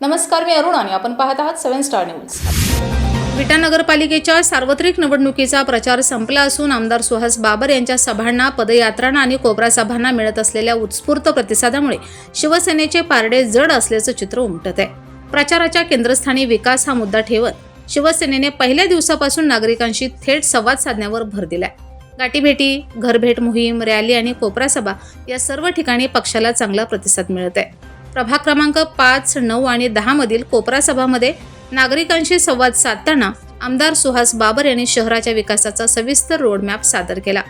नमस्कार मी अरुण आणि आपण पाहत आहात सेव्हन स्टार न्यूज. विटा नगरपालिकेच्या सार्वत्रिक निवडणुकीचा प्रचार संपला असून आमदार सुहास बाबर यांच्या सभांना पदयात्रांना आणि कोबरा सभांना मिळत असलेल्या उत्स्फूर्त प्रतिसादामुळे शिवसेनेचे पारडे जड असल्याचं चित्र उमटत आहे. प्रचाराच्या केंद्रस्थानी विकास हा मुद्दा ठेवत शिवसेनेने पहिल्या दिवसापासून नागरिकांशी थेट संवाद साधण्यावर भर दिलाय. गाठीभेटी घरभेट मोहीम रॅली आणि कोपरा सभा या सर्व ठिकाणी पक्षाला चांगला प्रतिसाद मिळत आहे. प्रभाग क्रमांक पाच नऊ आणि दहामधील कोपरा सभामध्ये नागरिकांशी संवाद साधताना आमदार सुहास बाबर यांनी शहराच्या विकासाचा सविस्तर रोडमॅप सादर केला.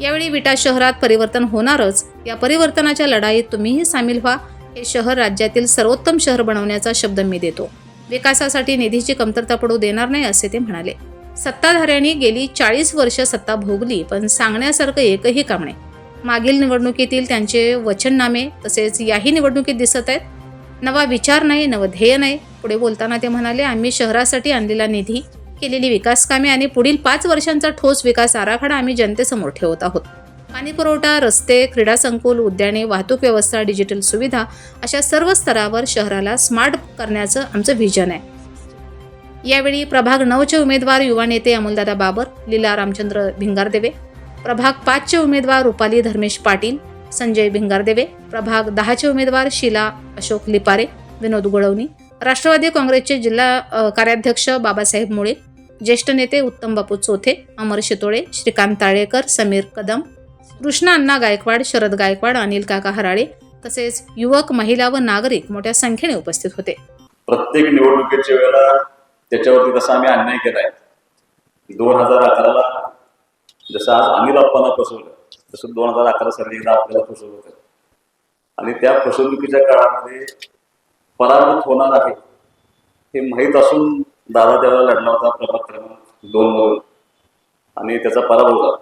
यावेळी विटा शहरात परिवर्तन होणारच या परिवर्तनाच्या लढाईत तुम्हीही सामील व्हा हे शहर राज्यातील सर्वोत्तम शहर बनवण्याचा शब्द मी देतो. विकासासाठी निधीची कमतरता पडू देणार नाही असे ते म्हणाले. सत्ताधाऱ्यांनी गेली चाळीस वर्ष सत्ता भोगली पण सांगण्यासारखं एकही काम नाही. मागील निवडणुकीतील त्यांचे वचननामे तसेच याही निवडणुकीत दिसत आहेत. नवा विचार नाही नवं ध्येय नाही. पुढे बोलताना ते म्हणाले आम्ही शहरासाठी आणलेला निधी केलेली विकास कामे आणि पुढील पाच वर्षांचा ठोस विकास आराखडा आम्ही जनतेसमोर ठेवत आहोत. पाणी पुरवठा रस्ते क्रीडा संकुल उद्याने वाहतूक व्यवस्था डिजिटल सुविधा अशा सर्व स्तरावर शहराला स्मार्ट करण्याचं आमचं व्हिजन आहे. यावेळी प्रभाग नऊचे उमेदवार युवा नेते अमोलदादा बाबर लीला रामचंद्र भिंगारदेवे प्रभाग पाचचे उमेदवार रुपाली धर्मेश पाटील संजय भिंगारदेवे प्रभाग दहाचे उमेदवार शीला अशोक लिपारे विनोद गुळवणी राष्ट्रवादी काँग्रेसचे जिल्हा कार्याध्यक्ष बाबासाहेब मुळे ज्येष्ठ नेते उत्तम बापू चोथे अमर शितोळे श्रीकांत ताळेकर समीर कदम कृष्णा अण्णा गायकवाड शरद गायकवाड अनिल काका हराळे तसेच युवक महिला व नागरिक मोठ्या संख्येने उपस्थित होते. प्रत्येक निवडणुकीच्या वेळेला त्याच्यावरती तसा आम्ही अन्याय केलाय. दोन हजार अकराला जसं आज अनिल अप्पांना फसवलं तसं दोन हजार अकरा साली एकदा आपल्याला फसवलं होतं. आणि त्या फसवणुकीच्या काळामध्ये पराभूत होणार आहे हे माहीत असून दादा त्याला लढला होता प्रभाग क्रमांक दोन मधून. आणि त्याचा पराभव झाला.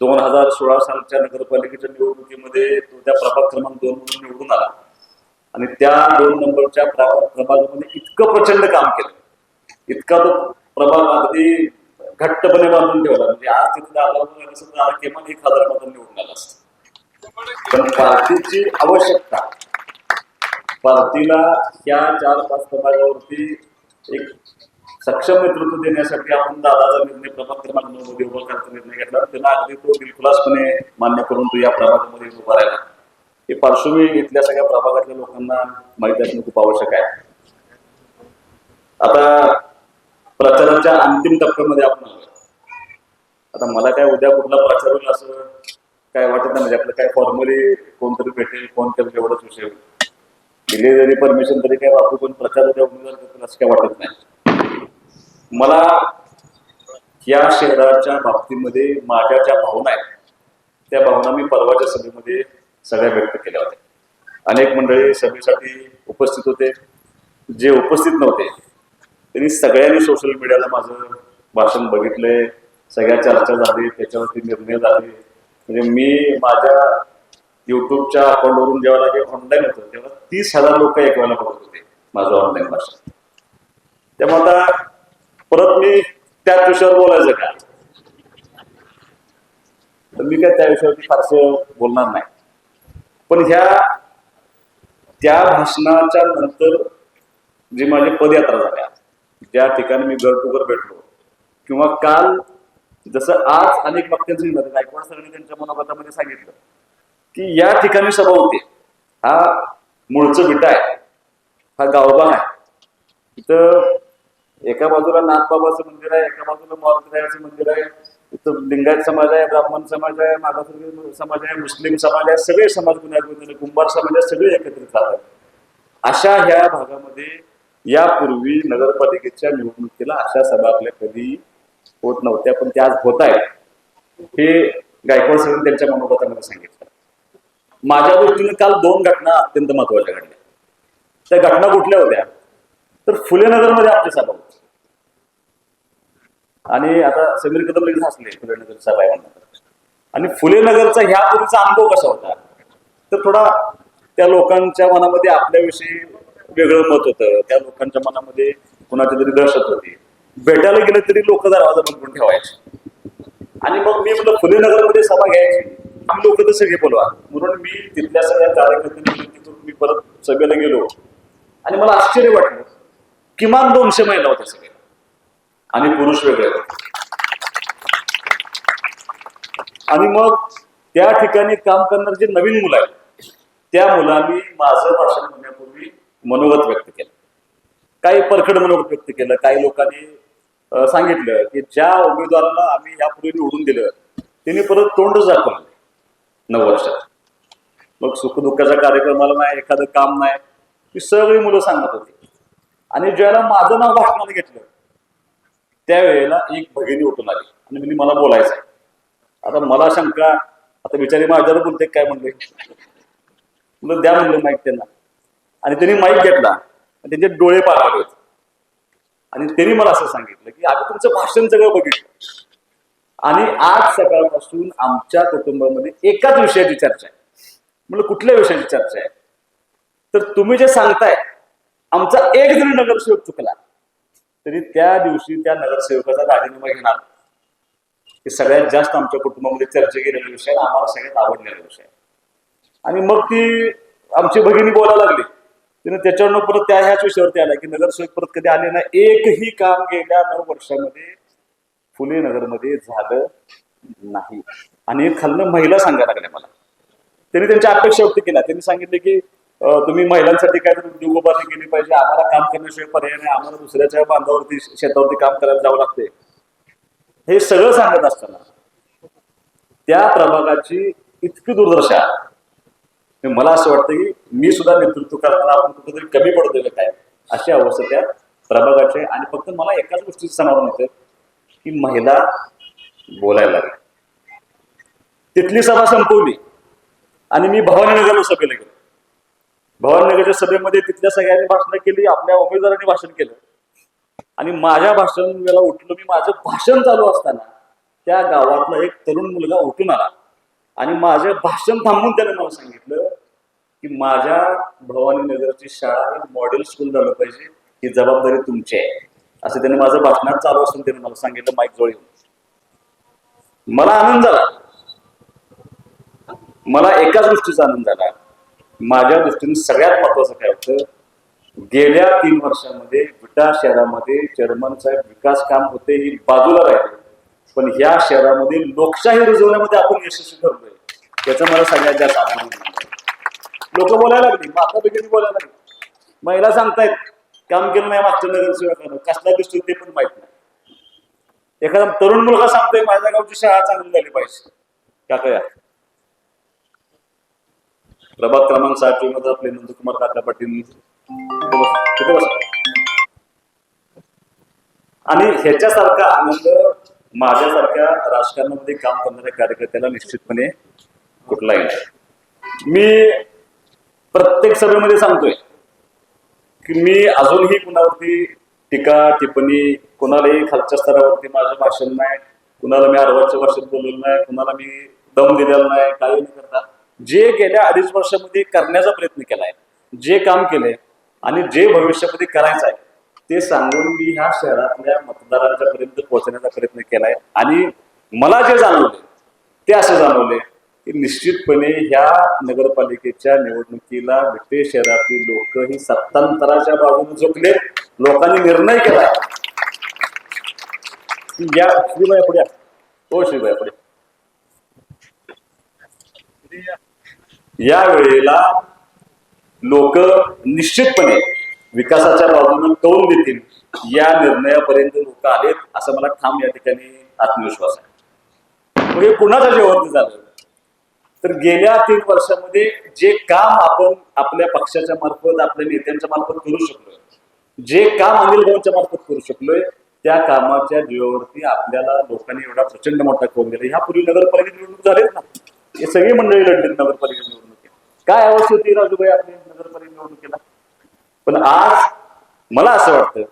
दोन हजार सोळा सालच्या नगरपालिकेच्या निवडणुकीमध्ये तो त्या प्रभाग क्रमांक दोन मधून निवडून आला. आणि त्या दोन नंबरच्या प्रभागामध्ये इतकं प्रचंड काम केलं. इतका तो प्रभाग अगदी घट्टपणे बांधून ठेवला. म्हणजे आज तिथे दादा सुद्धा किमान एक हजार मधून निवडून आला असतं. पण पार्टीची आवश्यकता पार्टीला या चार पाच समाजावरती एक सक्षम नेतृत्व देण्यासाठी आपण दादाचा निर्णय प्रभाग क्रमांक नऊ मध्ये उभा करायचा निर्णय घेतला. त्यांना अगदी तो दिलखुलासपणे मान्य करून तो या प्रभागामध्ये उभा राहिला. हे पार्श्वभूमी इथल्या सगळ्या प्रभागातल्या लोकांना माहिती असणं खूप आवश्यक आहे. आता प्रचाराच्या अंतिम टप्प्यामध्ये आपण आलो आता मला काय उद्या कुठला प्रचार होईल असं काय वाटत नाही. म्हणजे आपलं काय फॉर्मली कोणतरी भेटेल कोण करेल एवढंच विषय होईल. दिली जरी परमिशन तरी काय वापरू प्रचार प्रचाराच्या उमेदवार करतील असं काय वाटत नाही. मला या शहराच्या बाबतीमध्ये माझ्या ज्या भावना आहेत त्या भावना मी परवाच्या सभेमध्ये सगळ्या व्यक्त केल्या होत्या. अनेक मंडळी सभेसाठी उपस्थित होते. जे उपस्थित नव्हते त्यांनी सगळ्यांनी सोशल मीडियाला माझं भाषण बघितलंय. सगळ्या चर्चा झाली त्याच्यावरती निर्णय झाले. म्हणजे मी माझ्या युट्यूबच्या अकाउंटवरून जेव्हा हे ऑनलाईन होतं तेव्हा तीस हजार लोक एक वेळेला बघत होते माझं ऑनलाईन भाषण. त्यामुळे आता परत मी त्याच विषयावर बोलायचं का? तर मी काय त्या विषयावरती फारसं बोलणार नाही. पण ह्या त्या भाषणाच्या नंतर जी माझी पदयात्रा झाल्या ज्या ठिकाणी मी घर टू घर भेटलो किंवा काल जसं आज अनेक वक्त्यांचं गायकवाड सरांनी त्यांच्या मनोगतामध्ये सांगितलं की या ठिकाणी सभा होते. हा मूळचं विटा आहे हा गावबान आहे. इथं एका बाजूला नाथबाबाचं मंदिर आहे एका बाजूला मारुतीरायाचं मंदिर आहे इथं लिंगायत समाज आहे ब्राह्मण समाज आहे मागासवर्गीय समाज आहे मुस्लिम समाज आहे सगळे समाज गुन्ह्यात कुंभार समाज आहे सगळे एकत्रित राहतात अशा ह्या भागामध्ये यापूर्वी नगरपालिकेच्या निवडणुकीला अशा सभा आपल्या कधी होत नव्हत्या पण त्या आज होत आहेत. हे गायकवाड सरांनी त्यांच्या मनोगतामध्ये सांगितलं. माझ्या दृष्टीने काल दोन घटना अत्यंत महत्त्वाच्या घडल्या. त्या घटना कुठल्या होत्या? तर फुले नगरमध्ये आमची सभा होती. आणि आता समीर कदम लगेच हसले फुले नगर सभा आणि फुले नगरचा ह्या पूर्वीचा अनुभव कसा होता? तर थोडा त्या लोकांच्या मनामध्ये आपल्याविषयी वेगळं मत होतं. त्या लोकांच्या मनामध्ये कुणाची तरी दहशत होती. भेटायला गेलं तरी लोक दरवाजा बनवून ठेवायचे. आणि मग मी म्हटलं फुले नगरमध्ये सभा घ्यायची. आम्ही लोक तर सगळे बोलवा. म्हणून मी तिथल्या सगळ्या कार्यकर्त्यांनी मी परत सभेला गेलो. आणि मला आश्चर्य वाटलं. किमान दोनशे महिला होत्या सगळ्या आणि पुरुष वेगळे होते. आणि मग त्या ठिकाणी काम करणारे जे नवीन मुलं आहेत त्या मुलांनी माझं भाषण होण्यापूर्वी मनोगत व्यक्त केलं. काही परखड मनोगत व्यक्त केलं. काही लोकांनी सांगितलं की ज्या उमेदवाराला आम्ही यापूर्वी निवडून दिलं त्यांनी परत तोंडच दाखवलं नऊ वर्षात. मग सुखदुःखाच्या कार्यक्रमाला नाही एखादं काम नाही. ही सगळी मुलं सांगत होती. आणि ज्यावेळेला माझं नाव भाषणाला घेतलं त्यावेळेला एक भगिनी उठून आली. आणि म्हणजे मला बोलायचं आता मला शंका आता बिचारी माझ्यावर बोलते काय म्हणले म्हणलं द्या म्हणलं माईक त्यांना. आणि त्यांनी माईक घेतला. आणि त्यांचे डोळे पाळले होते. आणि त्यांनी मला असं सांगितलं की आम्ही तुमचं भाषण सगळं बघितलं. आणि आज सकाळपासून आमच्या कुटुंबामध्ये एकाच विषयाची चर्चा आहे. म्हणलं कुठल्या विषयाची चर्चा आहे? तर तुम्ही जे सांगताय आमचा एक जरी नगरसेवक चुकला तरी त्या दिवशी त्या नगरसेवकाचा राजीनामा घेणार. हे सगळ्यात जास्त आमच्या कुटुंबामध्ये चर्चा केलेला विषय आम्हाला सगळ्यात आवडलेला विषय आणि मग ती आमची भगिनी बोलायला लागली. तिने त्याच्यावर परत त्या ह्याच विषयावरती आला की नगरसेवक परत कधी आले ना एकही काम गेल्या नऊ वर्षामध्ये फुले नगरमध्ये झालं नाही. आणि खालनं महिला सांगायला लागल्या मला. त्यांनी त्यांच्या अपेक्षा व्यक्त केल्या. त्यांनी सांगितले की तुम्ही महिलांसाठी काहीतरी उद्योग उभारणी केली पाहिजे. आम्हाला काम करण्याशिवाय पर्याय नाही. आम्हाला दुसऱ्याच्या बांधावरती शेतावरती काम करायला जावं लागते हे सगळं सांगत असताना त्या प्रभागाची इतकी दुर्दशा मला असं वाटतं की मी सुद्धा नेतृत्व करताना आपण कुठेतरी कमी पडतोय काय? अशी अवस्था त्या प्रभागाची आहे. आणि फक्त मला एकाच गोष्टीचं समाधान होतं की महिला बोलायला लागली तिथली सभा संपवली आणि मी भवानीनगरला सभेला गेलो. भवानीनगरच्या सभेमध्ये तिथल्या सगळ्यांनी भाषण केली आपल्या उमेदवारांनी भाषण केलं. आणि माझ्या भाषण वेळेला उठलो मी माझं भाषण चालू असताना त्या गावातला एक तरुण मुलगा उठून आला. आणि माझं भाषण थांबून त्याने मला सांगितलं. की माझ्या भवानी नगरची शाळा ही मॉडेल स्कूल झालं पाहिजे ही जबाबदारी तुमची आहे. असं त्याने माझं भाषणात चालू असून त्याने मला सांगितलं माईक जवळ येऊन. मला आनंद झाला. मला एकाच गोष्टीचा आनंद झाला. माझ्या दृष्टीने सगळ्यात महत्वाचं काय होतं गेल्या तीन वर्षामध्ये विटा शहरामध्ये चेअरमन साहेब विकास काम होते ही बाजूला राहिले. पण ह्या शहरामध्ये लोकशाही रुजवण्यामध्ये आपण यशस्वी ठरलोय. त्याचा मला सगळ्यात जास्त आनंद लोक बोलायला लागली. माता भगिनी बोलायला लागली. महिला सांगतायत काम केलं नाही मागच्या नगरसेवकानं. कसल्या दृष्टी ते पण माहीत नाही. एखादा तरुण मुलगा सांगतोय माझ्या गावची शाळा चांगली झाली पाहिजे. काका या प्रभाग क्रमांकसाठी मध्ये आपले नंदकुमार काका पाटील. आणि ह्याच्यासारखा आनंद माझ्यासारख्या राजकारणामध्ये काम करणाऱ्या कार्यकर्त्याला निश्चितपणे कुठलाही येईल मी प्रत्येक सभेमध्ये सांगतोय की मी अजूनही कुणावरती टीका टिप्पणी कुणालाही खालच्या स्तरावरती माझं भाषण नाही कुणाला मी अर्वाच्या भाषेत बोललो नाही कुणाला मी दम दिलेला नाही काही न करता जे गेल्या अडीच वर्षामध्ये करण्याचा प्रयत्न केलाय जे काम केलंय आणि जे भविष्यामध्ये करायचं आहे ते सांगून मी ह्या शहरातल्या मतदारांच्या पर्यंत पोहोचण्याचा प्रयत्न केलाय. आणि मला जे जाणवले ते असे जाणवले की निश्चितपणे ह्या नगरपालिकेच्या निवडणुकीला विटे शहरातील लोक ही सत्तांतराच्या बाजूने झोपले लोकांनी निर्णय केला. या श्रीबाई पुढे हो श्रीबाई पुढे. या वेळेला लोक निश्चितपणे विकासाच्या बाजूने कौल देतील. या निर्णयापर्यंत लोक आलेत असं मला ठाम या ठिकाणी आत्मविश्वास आहे. हे कुणाच्या जेवण झालं? तर गेल्या तीन वर्षामध्ये जे काम आपण आपल्या पक्षाच्या मार्फत आपल्या नेत्यांच्या मार्फत करू शकलोय जे काम अनिल भाऊंच्या मार्फत करू शकलोय त्या कामाच्या जीवावरती आपल्याला लोकांनी एवढा प्रचंड मोठा कोण दिला. ह्यापूर्वी नगरपालिका निवडणूक झालेत ना. हे सगळी मंडळी लढलीत नगरपालिका निवडणुकीत. काय अवस्था होती राजूबाई आपली नगरपालिका निवडणुकीला? पण आज मला असं वाटतं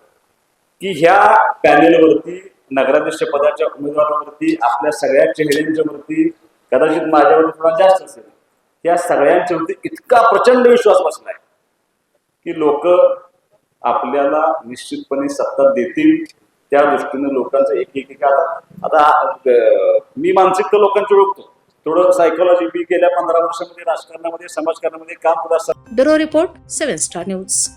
की ह्या पॅनेलवरती नगराध्यक्ष पदाच्या उमेदवारावरती आपल्या सगळ्या चेहऱ्यांच्या वरती कदाचित माझ्यावरती थोडा जास्त असेल. त्या सगळ्यांच्यावरती इतका प्रचंड विश्वास बसलाय की लोक आपल्याला निश्चितपणे सत्ता देतील त्या दृष्टीने लोकांचं एक एक एक आता आता मी मानसिकता लोकांची ओळखतो. थोडं सायकोलॉजी मी गेल्या पंधरा वर्षामध्ये राजकारणामध्ये समाजकारणामध्ये काम करत असतात bureau report seven star news.